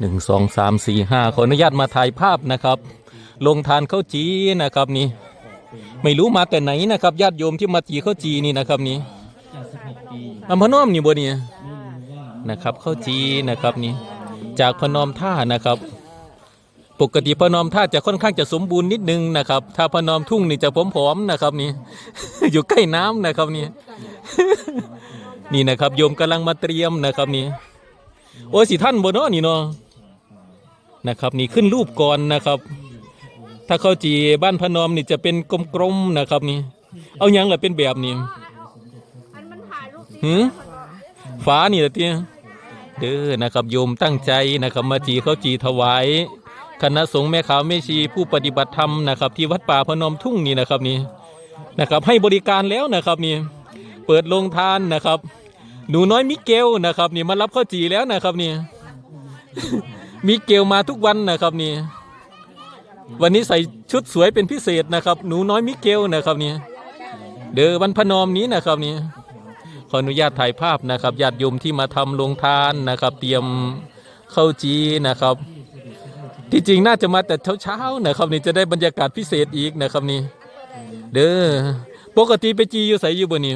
หนึ่งสองสามสี่ห้าขออนุญาตมาถ่ายภาพนะครับ ลงทานข้าวจีนะครับนี่ ไม่รู้มาแต่ไหนนะครับญาติโยมที่มาจีข้าวจีนี่นะครับนี่อำพนอมนี่บ่เนี่ยนะครับข้าวจีนะครับนี่ จากพนอมท่านะครับ ปกติพนอมท่าจะค่อนข้างจะสมบูรณ์นิดนึงนะครับ ถ้าพนอมทุ่งนี่จะผอมๆนะครับนี่ อยู่ใกล้น้ำนะครับนี่ นี่นะครับโยมกำลังมาเตรียมนะครับนี่ โอ้สิท่านบนเนาะนี่เนาะ นะครับนี่ขึ้นรูปก่อนนะครับ ถ้าเข้าจีบ้านพนอมนี่จะเป็นกลมๆนะครับนี่ เอาหยังล่ะเป็นแบบนี้อันมันถ่ายรูปดีหือฟ้านี่ละเตี้ยเด้อนะครับโยมตั้งใจนะครับมาจีเขาจีถวายคณะสงฆ์แม่ขาวแม่ชีผู้ปฏิบัติธรรมนะครับที่วัดป่าพนมทุ่งนี่นะครับนี่นะครับให้บริการแล้วนะครับนี่เปิดโรงทานนะครับ หนูน้อยมิเกลนะครับนี่มารับข้าวจีแล้วนะครับนี่ มิเกลมาทุกวันนะครับนี่ วันนี้ใส่ชุดสวยเป็นพิเศษนะครับ หนูน้อยมิเกลนะครับนี่ เด้อวันพนอมนี้นะครับนี่ ขออนุญาตถ่ายภาพนะครับญาติโยมที่มาทำโรงทานนะครับ เตรียมข้าวจีนะครับ ที่จริงน่าจะมาแต่เช้าๆนะครับนี่จะได้บรรยากาศพิเศษอีกนะครับนี่ เด้อ ปกติไปจีอยู่ใสอยู่บ่นี่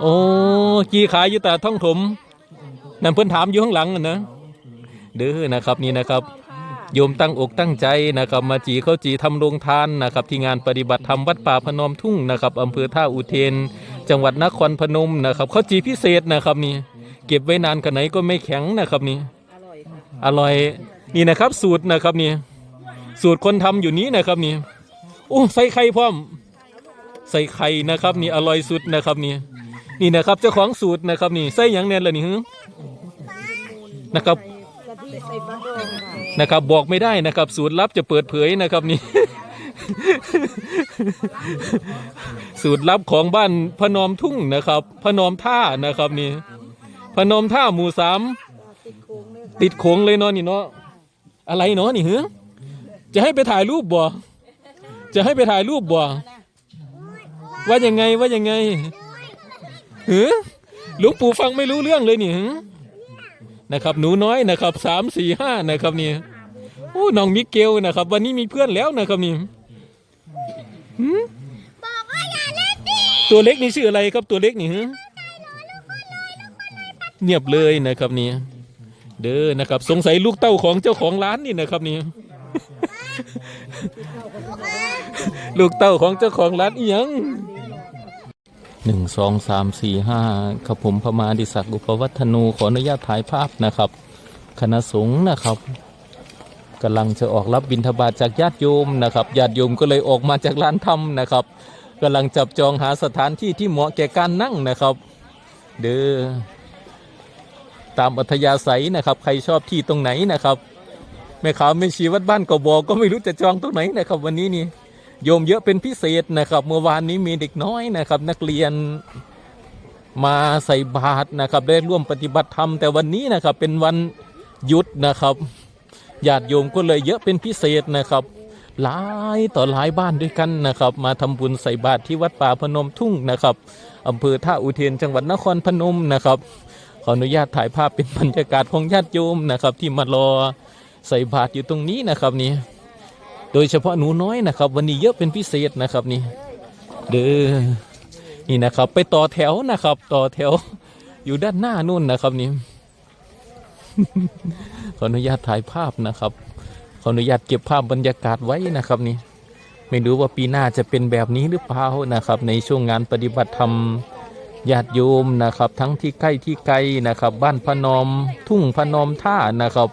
โอ้จีขายอยู่แต่ท่องถม นั่นเพิ่อนถามอยู่ข้างหลังนะนะเด้อนะครับนี่นะครับโยมตั้งอกตั้งใจนะครับมาจีเขาจีทำโรงทานนะครับ ที่งานปฏิบัติธรรมวัดป่าพนมทุ่งนะครับอำเภอท่าอุเทน จังหวัดนครพนมนะครับเขาจีพิเศษนะครับนี่ เก็บไว้นานขนาดไหนก็ไม่แข็งนะครับนี่อร่อยนี่นะครับ สูตรนะครับนี่ สูตรคนทำอยู่นี้นะครับนี่โอ้ใส่ไข่พร้อม ใส่ไข่นะครับ นี่อร่อยสุดนะครับนี่ นี่นะครับเจ้าของสูตรนะครับนี่ใส่หยังแน่นเละนี่ฮึนะครับนะครับบอกไม่ได้นะครับ สูตรลับจะเปิดเผยนะครับนี่ สูตรลับของบ้านพนมทุ่งนะครับ พนมท่านะครับนี่ พนมท่าหมู่สามติดโค้งเลยค่ะติดโขงเลยเนาะนี่เนาะอะไรเนาะนี่เฮ้จะให้ไปถ่ายรูปบ่จะให้ไปถ่ายรูปบ่ว่ายังไงว่ายังไง เฮ้หลวงปู่ฟังไม่รู้เรื่องเลยนี่หึนะครับ หนูน้อยนะครับสามสี่ห้านะครับนี่โอ้น้องมิเกลนะครับ วันนี้มีเพื่อนแล้วนะครับนี่หึตัวเล็กนี่ชื่ออะไรครับตัวเล็กนี่หึเงียบเลยนะครับนี่เด้อนะครับ สงสัยลูกเต้าของเจ้าของร้านนี่นะครับนี่ลูกเต้าของเจ้าของร้านอีหยัง หนึ่งสองสามสี่ห้าครับผมพมาดิศักดิ์อุปวัฒนูขออนุญาตถ่ายภาพนะครับ คณะสงฆ์นะครับกำลังจะออกรับบิณฑบาตจากญาติโยมนะครับญาติโยมก็เลยออกมาจากร้านธรรมนะครับกำลังจับจองหาสถานที่ที่เหมาะแก่การนั่งนะครับ เด้อตามอัธยาศัยนะครับ ใครชอบที่ตรงไหนนะครับแม่ขาวไม่ชีวัดบ้านกบอก็ไม่รู้จะจองตรงไหนนะครับ วันนี้นี่ โยมเยอะเป็นพิเศษนะครับ เมื่อวานนี้มีเด็กน้อยนะครับ นักเรียนมาใส่บาตรนะครับ ได้ร่วมปฏิบัติธรรมแต่วันนี้นะครับ เป็นวันหยุดนะครับญาติโยมก็เลยเยอะเป็นพิเศษนะครับ หลายต่อหลายบ้านด้วยกันนะครับ มาทำบุญใส่บาตรที่วัดป่าพนมทุ่งนะครับอำเภอท่าอุเทนจังหวัดนครพนมนะครับ ขออนุญาตถ่ายภาพเป็นบรรยากาศของญาติโยมนะครับ ที่มารอใส่บาตรอยู่ตรงนี้นะครับนี่ โดยเฉพาะหนูน้อยนะครับ วันนี้เยอะเป็นพิเศษนะครับนี่เด้อนี่นะครับ ไปต่อแถวนะครับ ต่อแถว อยู่ด้านหน้านู่นนะครับนี่ขออนุญาตถ่ายภาพนะครับ ขออนุญาตเก็บภาพบรรยากาศไว้นะครับนี่ไม่รู้ว่าปีหน้าจะเป็นแบบนี้หรือเปล่านะครับ ในช่วงงานปฏิบัติธรรมญาติโยมนะครับ ทั้งที่ใกล้ที่ไกลนะครับ บ้านพนมทุ่งพนมท่านะครับ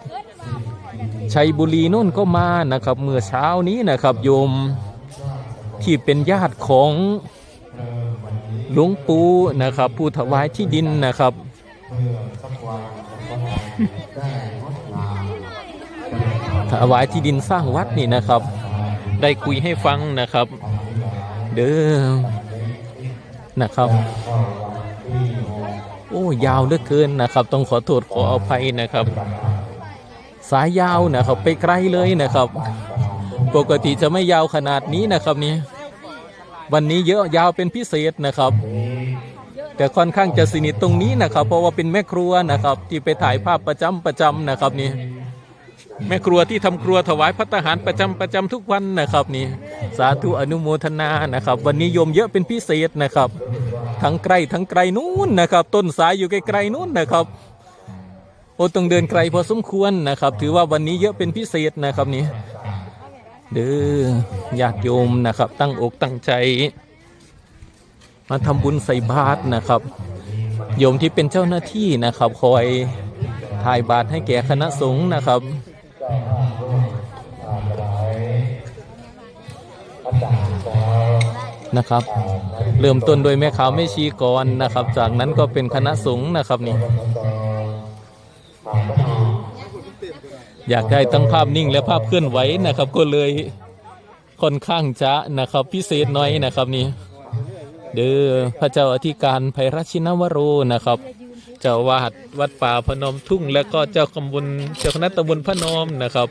ชัยบุรีนู่นก็มานะครับเมื่อเช้านี้นะครับโยมที่เป็นญาติของหลวงปู่นะครับ ผู้ถวายที่ดินนะครับถวายที่ดินสร้างวัดนี่นะครับ ได้คุยให้ฟังนะครับ เด้อนะครับ โอ้ยาวเหลือเกินนะครับ ต้องขอโทษขออภัยนะครับ สายยาวนะครับไปไกลเลยนะครับ ปกติจะไม่ยาวขนาดนี้นะครับนี่วันนี้เยอะยาวเป็นพิเศษนะครับ แต่ค่อนข้างจะสนิทตรงนี้นะครับ เพราะว่าเป็นแม่ครัวนะครับ ที่ไปถ่ายภาพประจำประจำนะครับนี่แม่ครัวที่ทำครัวถวายพัตตาหารประจำประจำทุกวันนะครับนี่สาธุอนุโมทนานะครับ วันนี้โยมเยอะเป็นพิเศษนะครับ ทั้งไกลทั้งไกลนู้นนะครับ ต้นสายอยู่ไกลๆนู้นนะครับ โอ้ต้องเดินไกลพอสมควรนะครับ ถือว่าวันนี้เยอะเป็นพิเศษนะครับนี่เด้อญาติโยมนะครับ ตั้งอกตั้งใจ มาทำบุญใส่บาตรนะครับ โยมที่เป็นเจ้าหน้าที่นะครับ คอยถ่ายบาตรให้แก่คณะสงฆ์นะครับนะครับ เริ่มต้นโดยแม่ขาวแม่ชีก่อนนะครับ จากนั้นก็เป็นคณะสงฆ์นะครับนี่ อยากได้ทั้งภาพนิ่งและภาพเคลื่อนไหวนะครับ ก็เลยค่อนข้างจะนะครับพิเศษน้อยนะครับนี่เด้อพระเจ้าอธิการไพรัชินวโรนะครับเจ้าวาดวัดป่าพนมทุ่ง และก็เจ้าคำบุญเจ้าคณะตำบลพนมนะครับ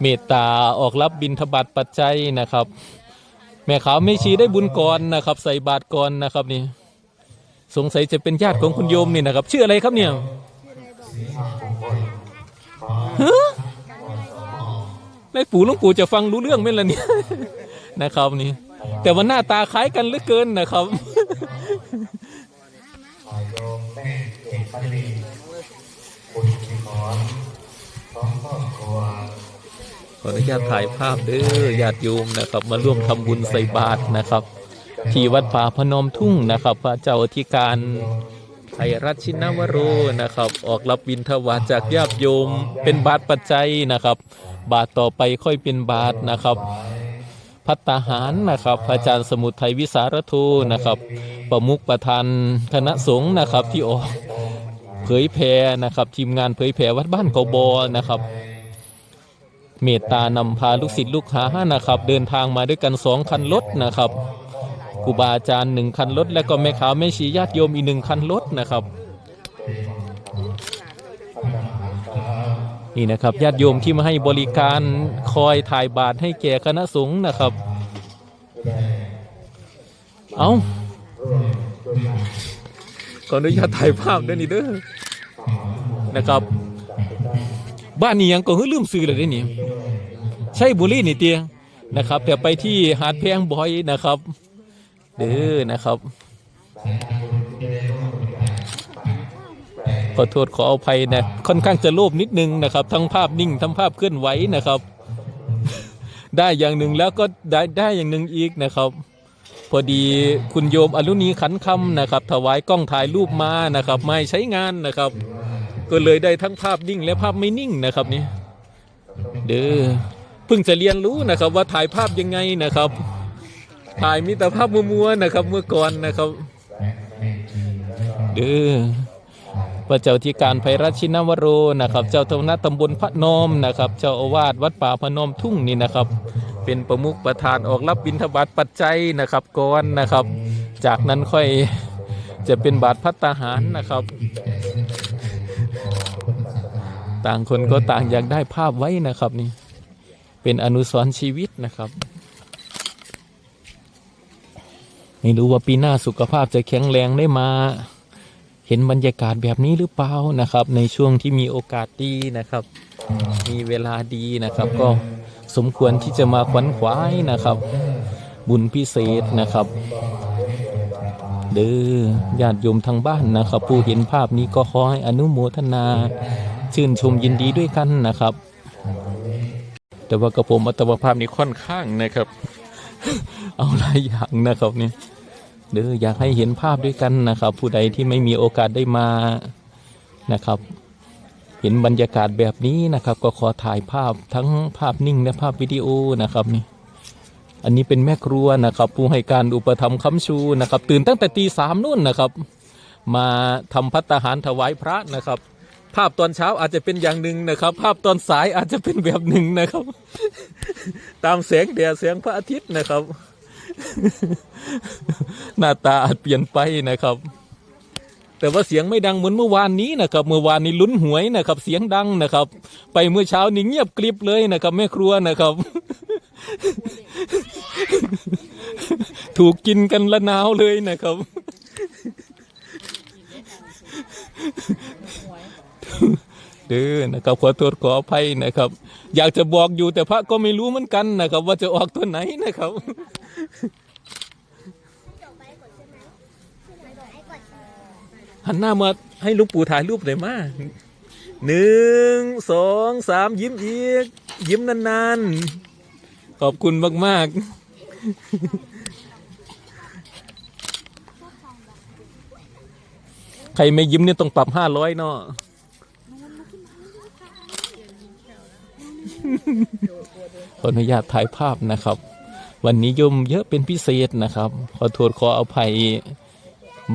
เมตตาออกรับบิณฑบาตปัจจัยนะครับ แม่ขาวไม่ชีได้บุญก่อนนะครับ ใส่บาตรก่อนนะครับนี่สงสัยจะเป็นญาติของคุณโยมนี่นะครับชื่ออะไรครับเนี่ย ฮะแม่ปู่หลุงปู่จะฟังรู้เรื่องไหมล่ะเนี่ยนะครับนี่ แต่ว่าหน้าตาคล้ายกันเหลือเกินนะครับขออนุญาตถ่ายภาพเด้อญาติโยมนะครับ มาร่วมทำบุญใส่บาตรนะครับ ที่วัดป่าพนมทุ่งนะครับ พระเจ้าอธิการ ไทยรัชชินวโรนะครับ ออกรับบิณฑบาจากญาติโยม เป็นบาตรปัจจัยนะครับ บาตรต่อไปค่อยเป็นบาตรนะครับพัตตาหารนะครับพระอาจารย์สมุทรไทยวิสารทูนะครับ ประมุขประธานคณะสงฆ์นะครับที่ออกเผยแพร่นะครับ ทีมงานเผยแพร่วัดบ้านกบอนะครับ เมตตานำพาลูกศิษย์ลูกหานะครับ เดินทางมาด้วยกันสองคันรถนะครับ ครูบาอาจารย์หนึ่งคันรถและก็แม่ขาวแม่ชีญาติโยมอีกหนึ่งคันรถนะครับนี่นะครับญาติโยมที่มาให้บริการคอยถ่ายบาตรให้แก่คณะสงฆ์นะครับ เอาขออนุญาตถ่ายภาพด้วยนี่เด้อนะครับ บ้านนี้ยังก็เฮ้ยลืมซื้อเลยเด้นี่ใช่บุรีนี่เตียนะครับแต่ไปที่หาดแพงบ่อยนะครับ เด้อนะครับ ขอโทษขออภัยนะ ค่อนข้างจะโลภนิดนึงนะครับ ทั้งภาพนิ่ง ทั้งภาพเคลื่อนไหวนะครับ ได้อย่างหนึ่งแล้วก็ได้ได้อย่างหนึ่งอีกนะครับ พอดีคุณโยมอรุณีขันคำนะครับ ถวายกล้องถ่ายรูปมานะครับ ไม่ใช้งานนะครับ ก็เลยได้ทั้งภาพนิ่งและภาพไม่นิ่งนะครับนี่เด้อเพิ่งจะเรียนรู้นะครับว่าถ่ายภาพยังไงนะครับ ถ่ายมีแต่ภาพมัวๆนะครับ เมื่อก่อนนะครับ เด้อพระเจ้าที่การไพรัชชินวโรนะครับ เจ้าตำนักตำบลพระนมนะครับ เจ้าอาวาสวัดป่าพระนมทุ่งนี่นะครับ เป็นประมุขประธานออกรับบิณฑบาตปัจจัยนะครับก่อนนะครับ จากนั้นค่อยจะเป็นบาทพัตตาหารนะครับ ต่างคนก็ต่างอยากได้ภาพไว้นะครับนี่เป็นอนุสรณ์ชีวิตนะครับ ไม่รู้ว่าปีหน้าสุขภาพจะแข็งแรงได้มา เห็นบรรยากาศแบบนี้หรือเปล่านะครับ ในช่วงที่มีโอกาสดีนะครับ มีเวลาดีนะครับ ก็สมควรที่จะมาขวัญขวายนะครับ บุญพิเศษนะครับเด้อญาติโยมทางบ้านนะครับ ผู้เห็นภาพนี้ก็ขอให้อนุโมทนา ชื่นชมยินดีด้วยกันนะครับ แต่ว่ากระผมอัตวภาพนี้ค่อนข้างนะครับ เอาหลายอย่างนะครับเนี่ย เด้ออยากให้เห็นภาพด้วยกันนะครับ ผู้ใดที่ไม่มีโอกาสได้มานะครับ เห็นบรรยากาศแบบนี้นะครับ ก็ขอถ่ายภาพทั้งภาพนิ่งและภาพวิดีโอนะครับนี่อันนี้เป็นแม่ครัวนะครับ ผู้ให้การอุปถัมภ์ค้ำชูนะครับ ตื่นตั้งแต่ตีสามนู่นนะครับ มาทำพัตตาหารถวายพระนะครับ ภาพตอนเช้าอาจจะเป็นอย่างหนึ่งนะครับ ภาพตอนสายอาจจะเป็นแบบหนึ่งนะครับ ตามแสงแดดแสงพระอาทิตย์นะครับ หน้าตาอาจเปลี่ยนไปนะครับ แต่ว่าเสียงไม่ดังเหมือนเมื่อวานนี้นะครับ เมื่อวานนี้ลุ้นหวยนะครับ เสียงดังนะครับ ไปเมื่อเช้านี่เงียบกริบเลยนะครับแม่ครัวนะครับ ถูกกินกันละนาวเลยนะครับ เด้อนะครับขอโทษขออภัยนะครับ อยากจะบอกอยู่แต่พระก็ไม่รู้เหมือนกันนะครับ ว่าจะออกตัวไหนนะครับ หันหน้ามาให้ลูกปู่ถ่ายรูปหน่อยมาหนึ่งสองสามยิ้มอีก ยิ้มนานๆ ขอบคุณมากๆ ใครไม่ยิ้มเนี่ยต้องปรับห้าร้อยเนาะขออนุญาตถ่ายภาพนะครับ วันนี้ยมเยอะเป็นพิเศษนะครับ ขอโทษขออภัย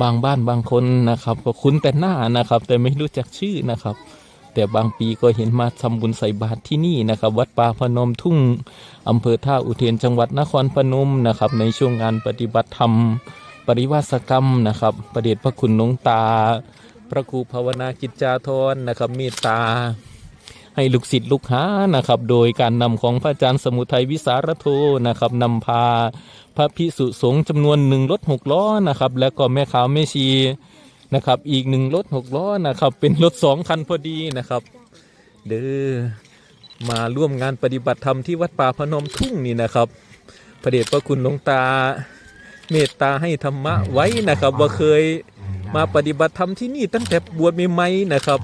บางบ้านบางคนนะครับ ก็คุ้นแต่หน้านะครับ แต่ไม่รู้จักชื่อนะครับ แต่บางปีก็เห็นมาทำบุญใส่บาตรที่นี่นะครับ วัดป่าพนมทุ่งอำเภอท่าอุเทนจังหวัดนครพนมนะครับ ในช่วงงานปฏิบัติธรรม ปริวาสกรรมนะครับ ประเดชพระคุณหลวงตา พระครูภาวนากิจจาธรนะครับเมตตา ให้ลูกศิษย์ลูกหานะครับ โดยการนำของพระอาจารย์สมุทัยวิสารโทนะครับนำพาพระพิสุสงฆ์จำนวนหนึ่งรถหกล้อนะครับ แล้วก็แม่ขาวแม่ชีนะครับ อีกหนึ่งรถหกล้อนะครับ เป็นรถสองคันพอดีนะครับ เด้อมาร่วมงานปฏิบัติธรรมที่วัดป่าพนมทุ่งนี่นะครับพระเดชพระคุณหลวงตาเมตตาให้ธรรมะไว้นะครับ ว่าเคยมาปฏิบัติธรรมที่นี่ตั้งแต่บวชใหม่ๆนะครับ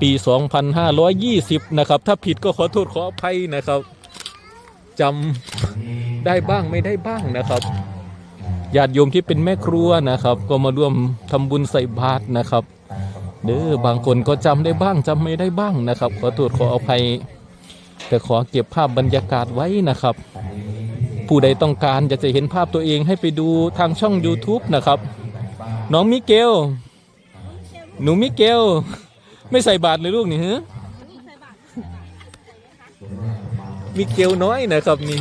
ปี 2520 นะครับ ถ้าผิดก็ขอโทษขออภัยนะครับจำได้บ้างไม่ได้บ้างนะครับญาติโยมที่เป็นแม่ครัวนะครับ ก็มาร่วมทำบุญใส่บาตรนะครับเด้อบางคนก็จำได้บ้างจำไม่ได้บ้างนะครับ ขอโทษขออภัย แต่ขอเก็บภาพบรรยากาศไว้นะครับ ผู้ใดต้องการอยากจะเห็นภาพตัวเองให้ไปดูทางช่อง YouTube นะครับ น้องมิเกล หนูมิเกล ไม่ใส่บาตรเลยลูกนี่ฮะมิเกลน้อยนะครับนี่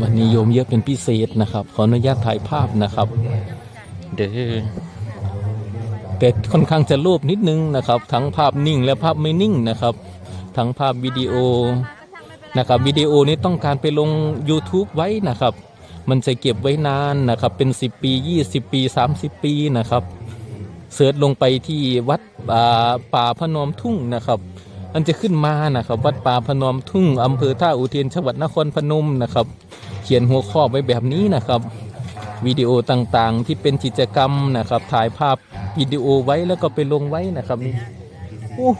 วันนี้โยมเยอะเป็นพิเศษนะครับ ขออนุญาตถ่ายภาพนะครับ เด้อแต่ค่อนข้างจะรูปนิดนึงนะครับ ทั้งภาพนิ่งและภาพไม่นิ่งนะครับ ทั้งภาพวิดีโอนะครับวิดีโอนี้ต้องการไปลง YouTube ไว้นะครับ มันจะเก็บไว้นานนะครับ เป็น 10 ปี 20 ปี 30 ปีนะครับเสิร์ชลงไปที่วัดป่าพนมทุ่งนะครับมันจะขึ้นมานะครับ วัดป่าพนมทุ่งอำเภอท่าอุเทนจังหวัดนครพนมนะครับ เขียนหัวข้อไว้แบบนี้นะครับวิดีโอต่างๆ ที่เป็นกิจกรรมนะครับ ถ่ายภาพวิดีโอไว้แล้วก็ไปลงไว้นะครับนี่โอ้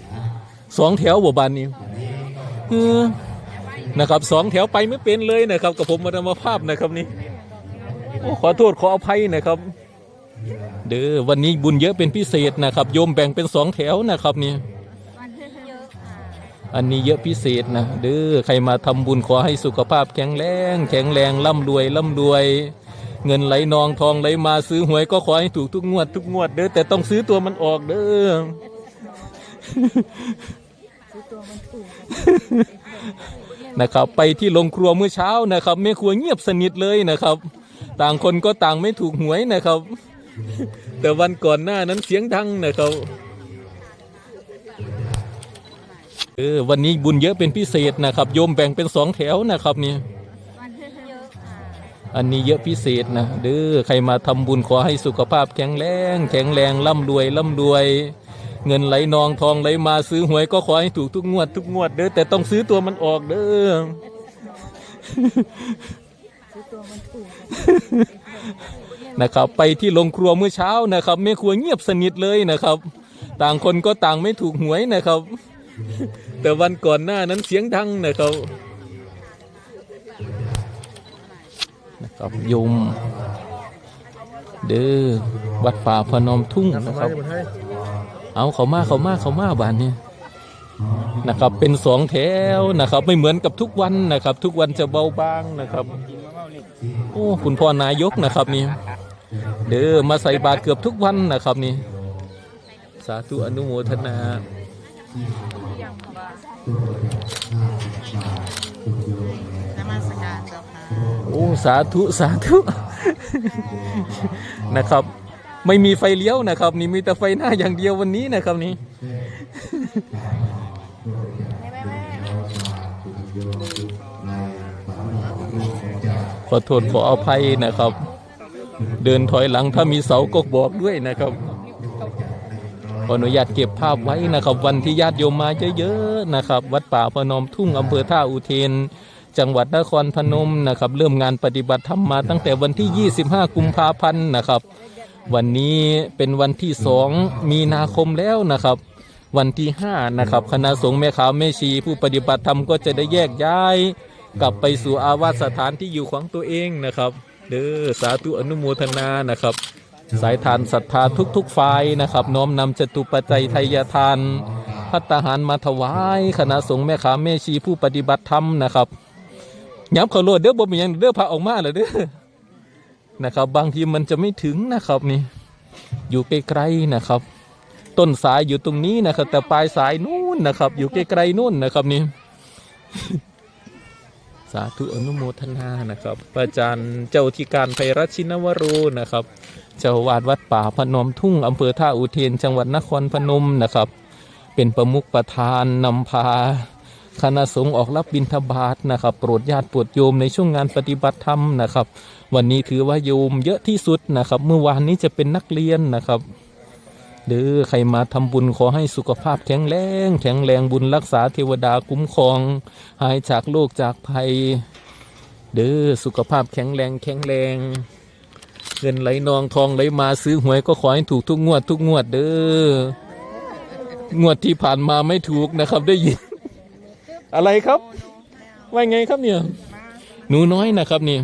สองแถวบ่บานนี้เออ นะครับสองแถวไปไม่เป็นเลยนะครับกับผมมาทำภาพนะครับนี่โอ้ขอโทษขออภัยนะครับ เด้อวันนี้บุญเยอะเป็นพิเศษนะครับโยมแบ่งเป็นสองแถวนะครับนี่อันนี้เยอะพิเศษนะเด้อใครมาทำบุญขอให้สุขภาพแข็งแรงแข็งแรงร่ำรวยร่ำรวย เงินไหลนองทองไหลมาซื้อหวยก็ขอให้ถูกทุกงวดทุกงวดเด้อแต่ต้องซื้อตัวมันออกเด้อ นะครับ ไปที่โรงครัวเมื่อเช้านะครับแม่ครัวเงียบสนิทเลยนะครับ ต่างคนก็ต่างไม่ถูกหวยนะครับ แต่วันก่อนหน้านั้นเสียงดังนะครับเออวันนี้บุญเยอะเป็นพิเศษนะครับ โยมแบ่งเป็นสองแถวนะครับนี่อันนี้เยอะพิเศษนะเด้อใครมาทำบุญขอให้สุขภาพแข็งแรง แข็งแรงร่ำรวยร่ำรวย เงินไหลนองทองไหลมาซื้อหวยก็ขอให้ถูกทุกงวดทุกงวดเด้อแต่ต้องซื้อตัวมันออกเด้อนะครับ ไปที่โรงครัวเมื่อเช้านะครับแม่ครัวเงียบสนิทเลยนะครับ ต่างคนก็ต่างไม่ถูกหวยนะครับ แต่วันก่อนหน้านั้นเสียงดังนะครับนะครับยม เด้อวัดป่าพนมทุ่งนะครับ เอาเขามาเขามาเขามาบ้านนี้นะครับเป็นสองแถวนะครับไม่เหมือนกับทุกวันนะครับ ทุกวันจะเบาบางนะครับ โอ้คุณพ่อนายกนะครับนี่เด้อมาใส่บาตรเกือบทุกวันนะครับนี่สาธุอนุโมทนานมัสการเจ้าค่ะโอ้สาธุสาธุนะครับ ไม่มีไฟเลี้ยวนะครับ นี่มีแต่ไฟหน้าอย่างเดียววันนี้นะครับนี่ขอโทษขออภัยนะครับ เดินถอยหลังถ้ามีเสาก็บอกด้วยนะครับขออนุญาตเก็บภาพไว้นะครับ วันที่ญาติโยมมาเยอะๆนะครับ วัดป่าพนมทุ่งอำเภอท่าอุเทนจังหวัดนครพนมนะครับ เริ่มงานปฏิบัติธรรมมาตั้งแต่วันที่ 25 กุมภาพันธ์นะครับ วันนี้เป็นวันที่2มีนาคมแล้วนะครับ วันที่5นะครับคณะสงฆ์แม่ขาวแม่ชีผู้ปฏิบัติธรรมก็จะได้แยกย้าย กลับไปสู่อาวาสสถานที่อยู่ของตัวเองนะครับเด้อสาธุอนุโมทนานะครับ สายทานศรัทธาทุกๆฝ่ายนะครับ น้อมนำจตุปัจจัยไทยทานพัตตาหารมาถวายคณะสงฆ์แม่ขาวแม่ชีผู้ปฏิบัติธรรมนะครับย้ำขาโลดเด้อบ่มีหยังเด้อพาออกมาเลยเด้อ นะครับ บางทีมันจะไม่ถึงนะครับนี่ อยู่ไกลๆนะครับ ต้นสายอยู่ตรงนี้นะครับ แต่ปลายสายนู่นนะครับ อยู่ไกลๆนู่นนะครับนี่ สาธุอนุโมทนานะครับพระอาจารย์เจ้าที่การไพรัชชินวโรนะครับ เจ้าวาดวัดป่าพนมทุ่งอำเภอท่าอุเทนจังหวัดนครพนมนะครับ เป็นประมุขประธานนำพา คณะสงฆ์ออกรับบิณฑบาตนะครับโปรดญาติโปรดโยมในช่วงงานปฏิบัติธรรมนะครับ วันนี้ถือว่าโยมเยอะที่สุดนะครับ เมื่อวานนี้จะเป็นนักเรียนนะครับเด้อใครมาทำบุญขอให้สุขภาพแข็งแรงแข็งแรงบุญรักษาเทวดาคุ้มครอง หายจากโรคจากภัยเด้อสุขภาพแข็งแรงแข็งแรงเงินไหลนองทองไหลมาซื้อหวยก็ขอให้ถูกทุกงวดทุกงวดเด้องวดที่ผ่านมาไม่ถูกนะครับได้ยิน อะไรครับ ว่าไงครับเนี่ย หนูน้อยนะครับนี่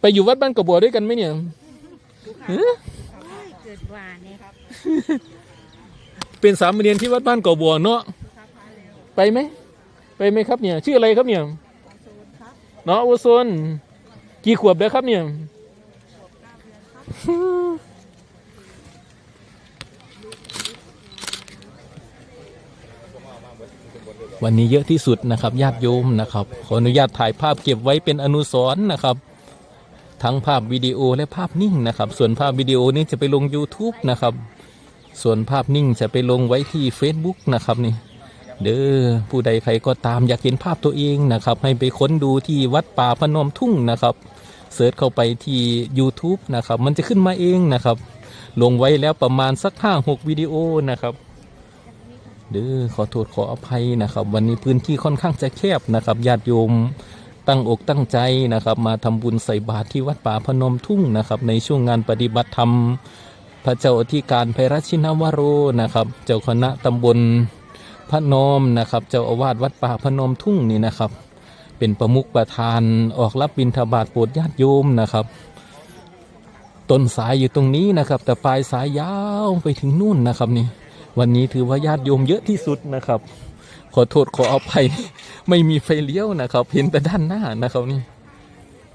ไปอยู่วัดบ้านกระบัวด้วยกันไหมเนี่ยฮะเกิดว่าเนี่ยครับเป็นสามเณรที่วัดบ้านกระบัวเนาะไปไหมไปไหมครับเนี่ย ชื่ออะไรครับเนี่ยเนาะอุซนกี่ขวบแล้วครับเนี่ย วันนี้เยอะที่สุดนะครับญาติโยมนะครับ ขออนุญาตถ่ายภาพเก็บไว้เป็นอนุสรณ์นะครับ ทั้งภาพวิดีโอและภาพนิ่งนะครับ ส่วนภาพวิดีโอนี้จะไปลง YouTube นะครับ ส่วนภาพนิ่งจะไปลงไว้ที่ Facebook นะครับนี่เด้อผู้ใดใครก็ตามอยากเห็นภาพตัวเองนะครับ ให้ไปค้นดูที่วัดป่าพนมทุ่งนะครับเสิร์ชเข้าไปที่ YouTube นะครับ มันจะขึ้นมาเองนะครับ ลงไว้แล้วประมาณสักห้าหกวิดีโอนะครับ เด้อขอโทษขออภัยนะครับ วันนี้พื้นที่ค่อนข้างจะแคบนะครับญาติโยมตั้งอกตั้งใจนะครับ มาทำบุญใส่บาตรที่วัดป่าพนมทุ่งนะครับ ในช่วงงานปฏิบัติธรรม พระเจ้าอธิการไพรัชชินวโรนะครับ เจ้าคณะตำบลพระนมนะครับ เจ้าอาวาสวัดป่าพนมทุ่งนี่นะครับ เป็นประมุขประธานออกรับบิณฑบาตโปรดญาติโยมนะครับต้นสายอยู่ตรงนี้นะครับ แต่ปลายสายยาวไปถึงนู่นนะครับนี่ วันนี้ถือว่าญาติโยมเยอะที่สุดนะครับ ขอโทษขออภัย ไม่มีไฟเลี้ยวนะครับ เห็นแต่ด้านหน้านะครับนี่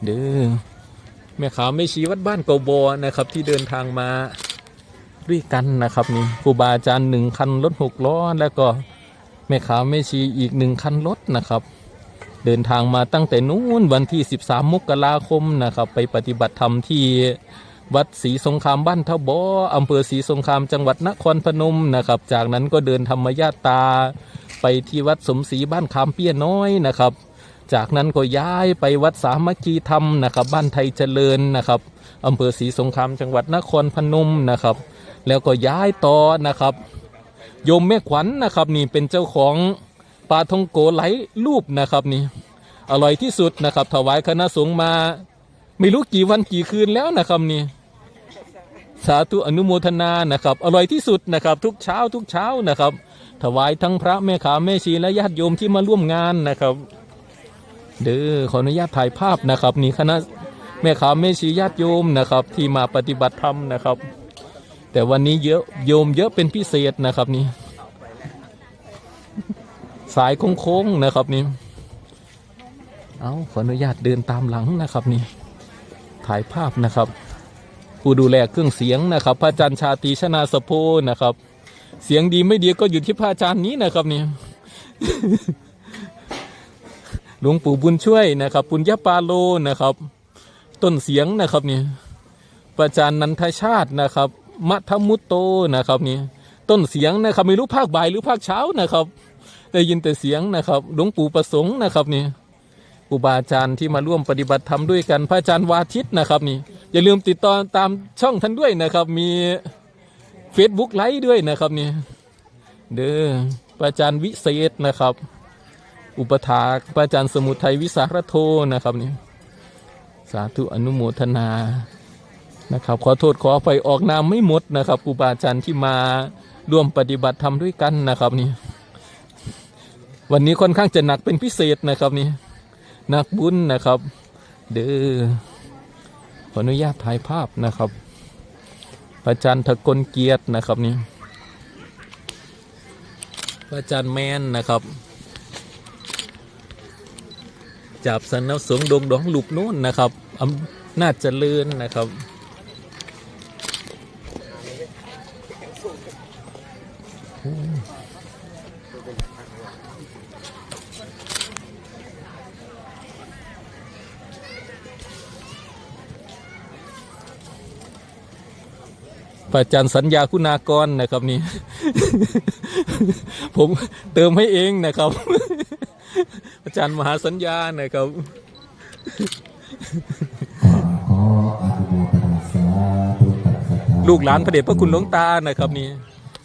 เด้อแม่ขาวไม่ชี้วัดบ้านโกโบนะครับ ที่เดินทางมาด้วยกันนะครับนี่ครูบาอาจารย์หนึ่งคันรถหกล้อแล้วก็แม่ขาวไม่ชี้อีกหนึ่งคันรถนะครับ เดินทางมาตั้งแต่นู้นวันที่ 13 มกราคมนะครับ ไปปฏิบัติธรรมที่ วัดศรีสงครามบ้านทบออำเภอศรีสงครามจังหวัดนครพนมนะครับ จากนั้นก็เดินธรรมญาตา ไปที่วัดสมศรีบ้านคำเปี้ยน้อยนะครับ จากนั้นก็ย้ายไปวัดสามัคคีธรรมนะครับ บ้านไทยเจริญนะครับอำเภอศรีสงครามจังหวัดนครพนมนะครับ แล้วก็ย้ายต่อนะครับ โยมแม่ขวัญนะครับนี่เป็นเจ้าของปลาทองโกไหลรูปนะครับนี่อร่อยที่สุดนะครับ ถวายคณะสงฆ์มา ไม่รู้กี่วันกี่คืนแล้วนะครับนี่สาธุอนุโมทนานะครับ อร่อยที่สุดนะครับ ทุกเช้าทุกเช้านะครับ ถวายทั้งพระแม่ขาแม่ชีและญาติโยมที่มาร่วมงานนะครับ เด้อขออนุญาตถ่ายภาพนะครับ นี่คณะแม่ขาแม่ชีญาติโยมนะครับ ที่มาปฏิบัติธรรมนะครับ แต่วันนี้เยอะโยมเยอะเป็นพิเศษนะครับนี่สายโค้งๆนะครับนี่เอาขออนุญาตเดินตามหลังนะครับนี่ ถ่ายภาพนะครับ ผู้ดูแลเครื่องเสียงนะครับพระอาจารย์ชาตรีชนาสโพนะครับ เสียงดีไม่ดีก็อยู่ที่พระอาจารย์นี้นะครับเนี่ยหลวงปู่บุญช่วยนะครับ ปุญญาปาโลนะครับ ต้นเสียงนะครับเนี่ยพระอาจารย์นันทชาตินะครับมัทมุตโตนะครับเนี่ยต้นเสียงนะครับไม่รู้ภาคบ่ายหรือภาคเช้านะครับ ได้ยินแต่เสียงนะครับ หลวงปู่ประสงค์นะครับเนี่ย ครูบาอาจารย์ที่มาร่วมปฏิบัติธรรมด้วยกันพระอาจารย์วาทิตนะครับนี่อย่าลืมติดต่อตามช่องท่านด้วยนะครับ มี Facebook ไลฟ์ด้วยนะครับนี่เด้อพระอาจารย์วิเศษนะครับ อุปถาพระอาจารย์สมุทัยวิสารโทนะครับนี่สาธุอนุโมทนานะครับ ขอโทษขอไปออกนามไม่หมดนะครับครูบาอาจารย์ที่มาร่วมปฏิบัติธรรมด้วยกันนะครับนี่วันนี้ค่อนข้างจะหนักเป็นพิเศษนะครับนี่ นักบุญนะครับ เด้อขออนุญาตถ่ายภาพนะครับ พระอาจารย์ทกลเกียรตินะครับนี่พระอาจารย์แมนนะครับจับสนับสงดงดองหลุบนู่นนะครับอำนาจเจริญนะครับ พระอาจารย์สัญญาคุณากรนะครับนี่ ผมเติมให้เองนะครับ อาจารย์มหาสัญญานะครับขออนุโมทนาสาธุกับศรัทธาลูกหลานพระเดชพระคุณหลวงตานะครับนี่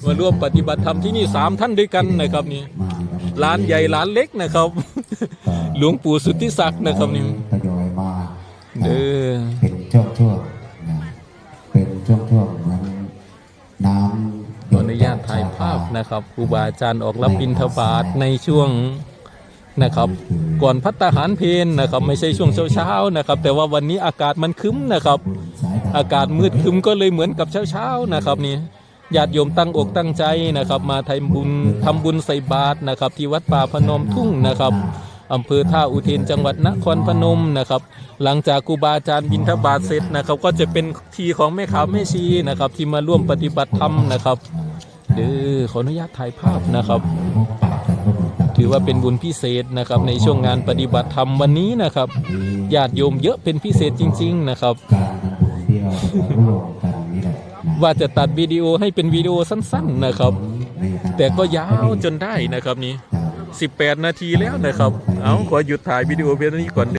มาร่วมปฏิบัติธรรมที่นี่สามท่านด้วยกันนะครับนี่มาครับหลานใหญ่หลานเล็กนะครับ หลวงปู่สุทธิศักดิ์นะครับนี่ทยอยมาเด้อเป็นช่วงช่วงๆนะเป็นช่วงช่วงๆเหมือ นน้ำขออนุญาตถ่ายภาพนะครับครูบาอาจารย์ออกรับบิณฑบาตในช่วงนะครับ ก่อนพัตตาหารเพลนะครับ ไม่ใช่ช่วงเช้าๆนะครับ แต่ว่าวันนี้อากาศมันครึ้มนะครับสายตอากาศมืดครึ้มก็เลยเหมือนกับเช้าๆนะครับนี่ญาติโยมตั้งอกตั้งใจนะครับ มาทำบุญทำบุญใส่บาตรนะครับ ที่วัดป่าพนมทุ่งนะครับ อำเภอท่าอุเทนจังหวัดนครพนมนะครับ หลังจากครูบาอาจารย์บิณฑบาตเสร็จนะครับ ก็จะเป็นทีของแม่ขาวแม่ชีนะครับ ที่มาร่วมปฏิบัติธรรมนะครับเด้อขออนุญาตถ่ายภาพนะครับ ถือว่าเป็นบุญพิเศษนะครับ ในช่วงงานปฏิบัติธรรมวันนี้นะครับญาติโยมเยอะเป็นพิเศษจริง ๆนะครับว่าจะตัดวิดีโอให้เป็นวิดีโอสั้น ๆนะครับ แต่ก็ยาวจนได้นะครับนี่ 18 นาทีแล้วนะครับ เอาขอหยุดถ่ายวิดีโอเพียงเท่านี้ก่อน